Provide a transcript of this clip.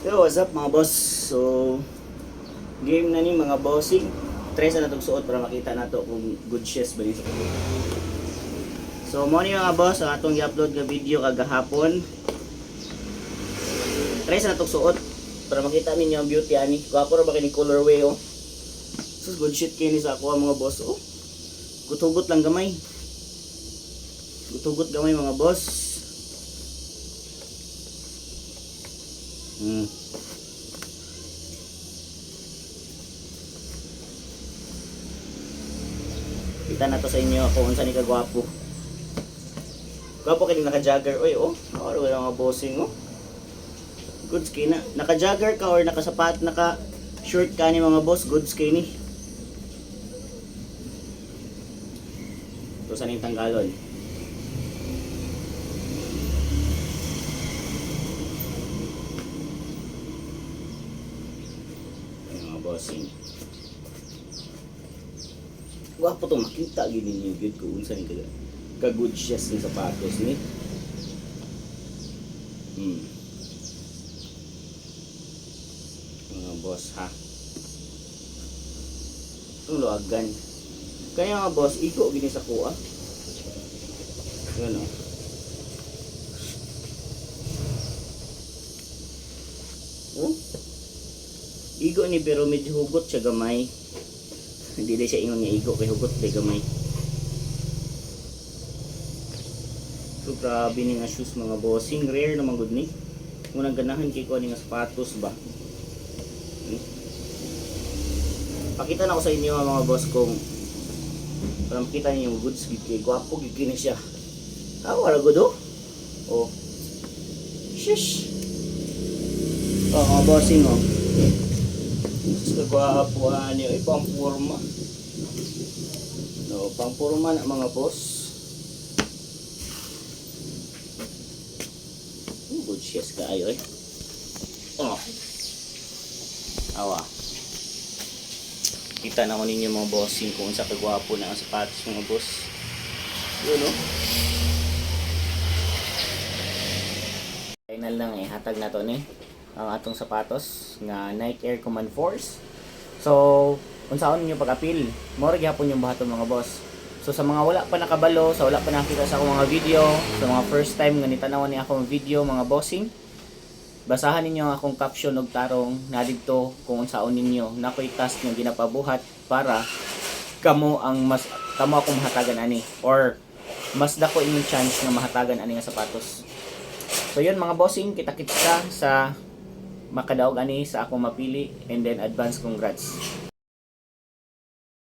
Yo, what's up mga boss? So, game na ni mga bossing. Try sa natong suot para makita nato kung good shares ba ni. So, mo ni mga boss, ang atong i-upload nga video kagahapon. Try sa natong suot para makita ninyo ang beauty ani. Gwapo ra ba kini colorway oh. Sus good shit kini sa ako mga boss oh. Gutugot lang gamay. Gutugot gamay mga boss. Hmm. Kita na to sa inyo kung unsa ni kagwapo. Gwapo kini naka-jogger. Oy, oh. Ano wala mga bossing, oh. Good skin na. Naka-jogger ka or nakasapat, naka short ka ni mga boss, good skin ni. So, saan yung tanggalon? Mga bossing. Gwapo to makita gid ninyo gid ko unsa ni kaga ka good shoes ni sapatos ni. Hmm. Mga boss ha. Tuluagan. Kaya mga boss, iko gini sa kuha. Yun o. Igo ni pero medyo hugot siya gamay. Hindi din siya ingon nga igo kay hugot kay gamay. So grabe ni nga shoes mga bossing. Rare naman good ni. Unang ganahan kay ko ni nga sapatos ba. Hmm? Pakita na ko sa inyo mga boss kung para makita niyo yung goods kay gwapo gid kini siya. Ah, wala good oh. Oh. Shush. Oh, bossing oh. Sa gwapo ani ay pang forma. No, pang forma na mga boss. Oh, good shoes kaayo eh. Oh. Awa. Kita na ko ninyo mga bossing kung sa kagwapo na ang sapatos mga boss. Yun oh. Final lang eh, hatag na to ni ang atong sapatos nga Nike Air Command Force. So, unsaon niyo pag-apil? Mo ra gyapon yung bahaton mga boss. So sa mga wala pa nakabalo, sa wala pa nakita sa akong mga video, sa mga first time nga nitanawan ni akong video mga bossing, basahan ninyo ang akong caption og tarong na didto kung unsaon ninyo nakoy task nga ginapabuhat para kamo ang mas kamo akong mahatagan ani or mas dako inyong chance nga mahatagan ani nga sapatos. So yun mga bossing, kita-kits ka sa makadaog ani sa akong mapili and then advance congrats.